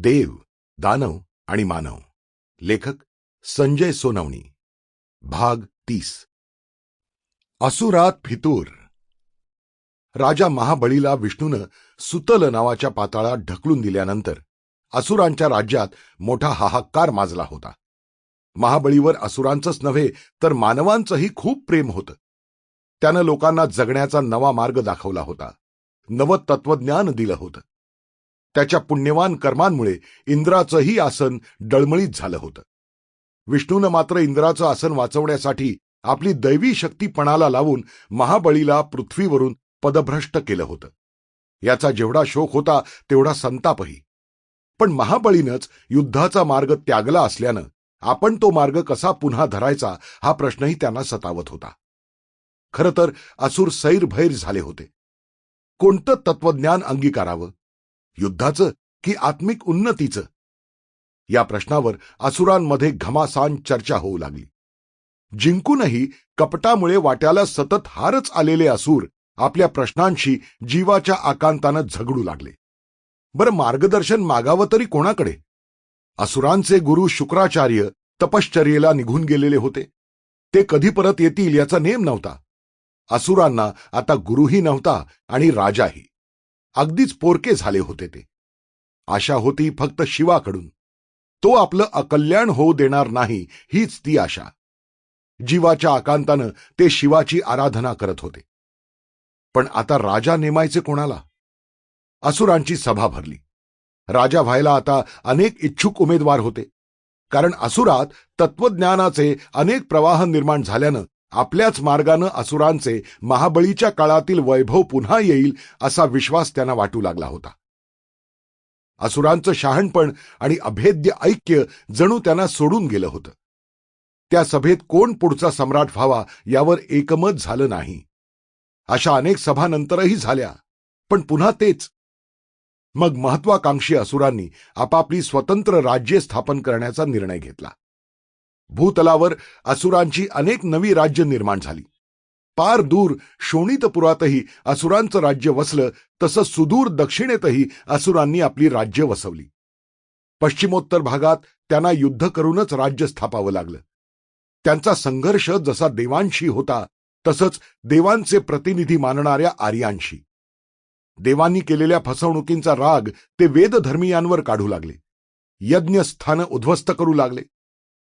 देव दानव आणि मानव. लेखक संजय सोनवणी. भाग तीस. असुरात फितूर. राजा महाबळीला विष्णूनं सुतल नावाच्या पाताळात ढकलून दिल्यानंतर असुरांच्या राज्यात मोठा हाहाकार माजला होता. महाबळीवर असुरांचंच नव्हे तर मानवांचंही खूप प्रेम होतं. त्यानं लोकांना जगण्याचा नवा मार्ग दाखवला होता. नवं तत्वज्ञान दिलं होतं. त्याच्या पुण्यवान कर्मांमुळे इंद्राचंही आसन डळमळीत झालं होतं. विष्णूनं मात्र इंद्राचं आसन वाचवण्यासाठी आपली दैवी शक्ती पणाला लावून महाबळीला पृथ्वीवरून पदभ्रष्ट केलं होतं. याचा जेवढा शोक होता तेवढा संतापही. पण महाबळीनंच युद्धाचा मार्ग त्यागला असल्यानं आपण तो मार्ग कसा पुन्हा धरायचा हा प्रश्नही त्यांना सतावत होता. खरं तर असुर सैरभैर झाले होते. कोणतं तत्वज्ञान अंगीकारावं? युद्धाचं की आत्मिक उन्नतीचं? या प्रश्नावर असुरांमध्ये घमासान चर्चा होऊ लागली. जिंकूनही कपटामुळे वाट्याला सतत हारच आलेले असुर आपल्या प्रश्नांशी जीवाच्या आकांतानं झगडू लागले. बरं मार्गदर्शन मागावं तरी कोणाकडे? असुरांचे गुरु शुक्राचार्य तपश्चर्येला निघून गेलेले होते. ते कधी परत येतील याचा नेम नव्हता. असुरांना आता गुरुही नव्हता आणि राजाही. अगदीच पोरके झाले होते ते. आशा होती फक्त शिवाकडून. तो आपलं अकल्याण होऊ देणार नाही हीच ती आशा. जीवाच्या आकांतानं ते शिवाची आराधना करत होते. पण आता राजा नेमायचे कोणाला? असुरांची सभा भरली. राजा व्हायला आता अनेक इच्छुक उमेदवार होते. कारण असुरात तत्वज्ञानाचे अनेक प्रवाह निर्माण झाल्यानं आपल्याच मार्गानं असुरांचे महाबळीच्या काळातील वैभव पुन्हा येईल असा विश्वास त्यांना वाटू लागला होता. असुरांचं शहाणपण आणि अभेद्य ऐक्य जणू त्यांना सोडून गेलं होतं. त्या सभेत कोण पुढचा सम्राट व्हावा यावर एकमत झालं नाही. अशा अनेक सभानंतरही झाल्या पण पुन्हा तेच. मग महत्वाकांक्षी असुरांनी आपापली स्वतंत्र राज्ये स्थापन करण्याचा निर्णय घेतला. भूतलावर असुरांची अनेक नवी राज्य निर्माण झाली. पार दूर शोणितपुरातही असुरांचं राज्य वसलं तसं सुदूर दक्षिणेतही असुरांनी आपली राज्य वसवली. पश्चिमोत्तर भागात त्यांना युद्ध करूनच राज्य स्थापावं लागलं. त्यांचा संघर्ष जसा देवांशी होता तसंच देवांचे प्रतिनिधी मानणाऱ्या आर्यांशी. देवांनी केलेल्या फसवणुकींचा राग ते वेदधर्मीयांवर काढू लागले. यज्ञस्थानं उद्ध्वस्त करू लागले.